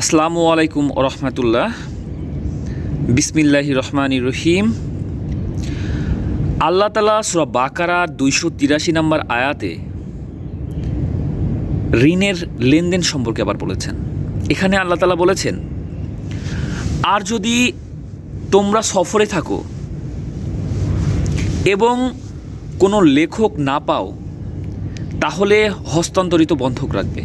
আসসালামু আলাইকুম রহমতুল্লাহ। বিসমিল্লাহি রহমান রহিম। আল্লাহ তালা সুরা বাকারা দুইশো তিরাশি নম্বর আয়াতে ঋণের লেনদেন সম্পর্কে আবার বলেছেন। এখানে আল্লাহ তালা বলেছেন, আর যদি তোমরা সফরে থাকো এবং কোনো লেখক না পাও, তাহলে হস্তান্তরিত বন্ধক রাখবে।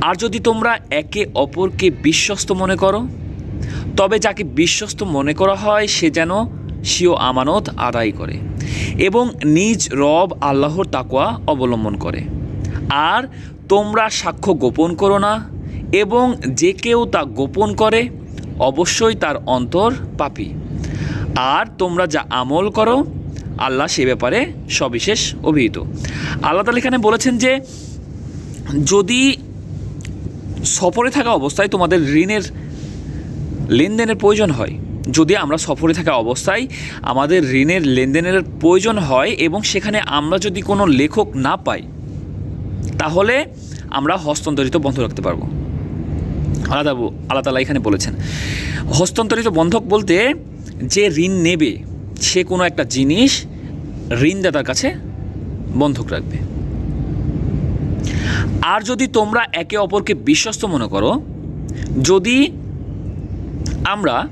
আর যদি তোমরা একে অপরকে বিশ্বস্ত মনে করো, তবে যাকে বিশ্বস্ত মনে করা হয় সে যেন সিও আমানত আদায় করে এবং নিজ রব আল্লাহর তাকোয়া অবলম্বন করে। আর তোমরা সাক্ষ্য গোপন করো না এবং যে কেউ তা গোপন করে, অবশ্যই তার অন্তর পাপি। আর তোমরা যা আমল করো, আল্লাহ সে ব্যাপারে সবিশেষ অভিহিত। আল্লাহ তালা এখানে বলেছেন যে, যদি সফরে থাকা অবস্থায় তোমাদের ঋণের লেনদেনের প্রয়োজন হয়। যদি আমরা সফরে থাকা অবস্থায় আমাদের ঋণের লেনদেনের প্রয়োজন হয় এবং সেখানে আমরা যদি কোনো লেখক না পাই, তাহলে আমরা হস্তান্তরিত বন্ধ রাখতে পারব। আলাদা আল্লাহ তালা এখানে বলেছেন। হস্তান্তরিত বন্ধক বলতে যে ঋণ নেবে, সে কোনো একটা জিনিস ঋণদাতার কাছে বন্ধক রাখবে। আর যদি তোমরা একে অপরকে বিশ্বস্ত মনে করো, যদি আমরা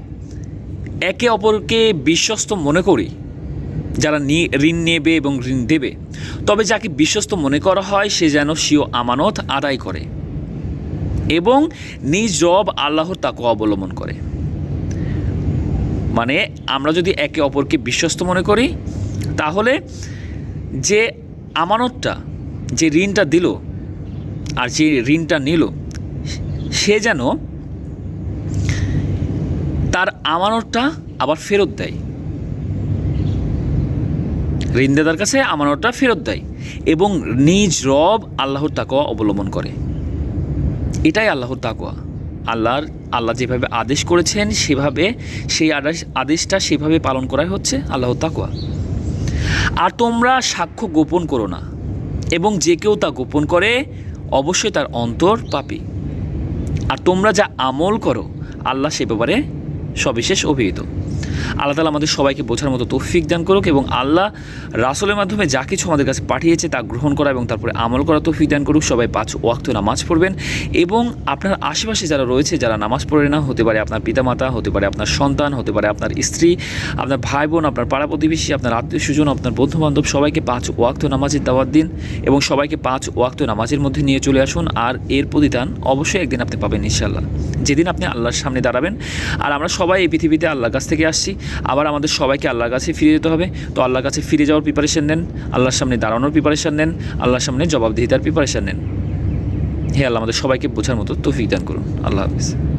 একে অপরকে বিশ্বস্ত মনে করি, যারা ঋণ নেবে এবং ঋণ দেবে, তবে যাকে বিশ্বস্ত মনে করা হয়, সে যেন সিও আমানত আদায় করে এবং নিজ জব আল্লাহর তাকে অবলম্বন করে। মানে আমরা যদি একে অপরকে বিশ্বস্ত মনে করি, তাহলে যে আমানতটা, যে ঋণটা দিল আর যে ঋণটা নিল, সে যেন তার আমানতটা আবার ফেরত দেয়। ঋণদাতার কাছে আমানতটা ফেরত দেয় এবং নিজ রব আল্লাহর তাকোয়া অবলম্বন করে। এটাই আল্লাহর তাকোয়া আল্লাহর, আল্লাহ যেভাবে আদেশ করেছেন, সেভাবে, সেই আদেশ, আদেশটা সেভাবে পালন করাই হচ্ছে আল্লাহর তাকোয়া আর তোমরা সাক্ষ্য গোপন করো না, এবং যে কেউ তা গোপন করে অবশ্যই তার অন্তর পাপি। আর তোমরা যা আমল করো আল্লাহ সে ব্যাপারে সবিশেষ অভিহিত। আল্লাহ তালা আমাদের সবাইকে বোঝার মতো তৌফিক দান করুক এবং আল্লাহ রাসলের মাধ্যমে যা কিছু আমাদের কাছে পাঠিয়েছে তা গ্রহণ করা এবং তারপরে আমল করা তৌফিক দান করুক। সবাই পাঁচ ওয়াক্ত নামাজ পড়বেন এবং আপনার আশেপাশে যারা রয়েছে, যারা নামাজ পড়ে না, হতে পারে আপনার পিতামাতা, হতে পারে আপনার সন্তান, হতে পারে আপনার স্ত্রী, আপনার ভাই বোন আপনার পাড়া প্রতিবেশী, আপনার আত্মীয় স্বজন, আপনার বন্ধু বান্ধব সবাইকে পাঁচ ওয়াক্ত নামাজের দাওয়াত দিন এবং সবাইকে পাঁচ ওয়াক্ত নামাজের মধ্যে নিয়ে চলে আসুন। আর এর প্রতিদান অবশ্যই একদিন আপনি পাবেন ইনশাল্লাহ যেদিন আপনি আল্লাহর সামনে দাঁড়াবেন। আর আমরা সবাই এই পৃথিবীতে আল্লাহর কাছ থেকে আসছি আবার আমাদের সবাইকে আল্লাহর কাছে ফিরে যেতে হবে। তো আল্লাহর কাছে ফিরে যাওয়ার প্রিপারেশান নেন। আল্লাহর সামনে দাঁড়ানোর প্রিপারেশান নেন। আল্লাহর সামনে জবাবদিহিতার প্রিপারেশান নেন। হে আল্লাহ, আমাদের সবাইকে বোঝার মতো তৌফিক দান করুন। আল্লাহ হাফিজ।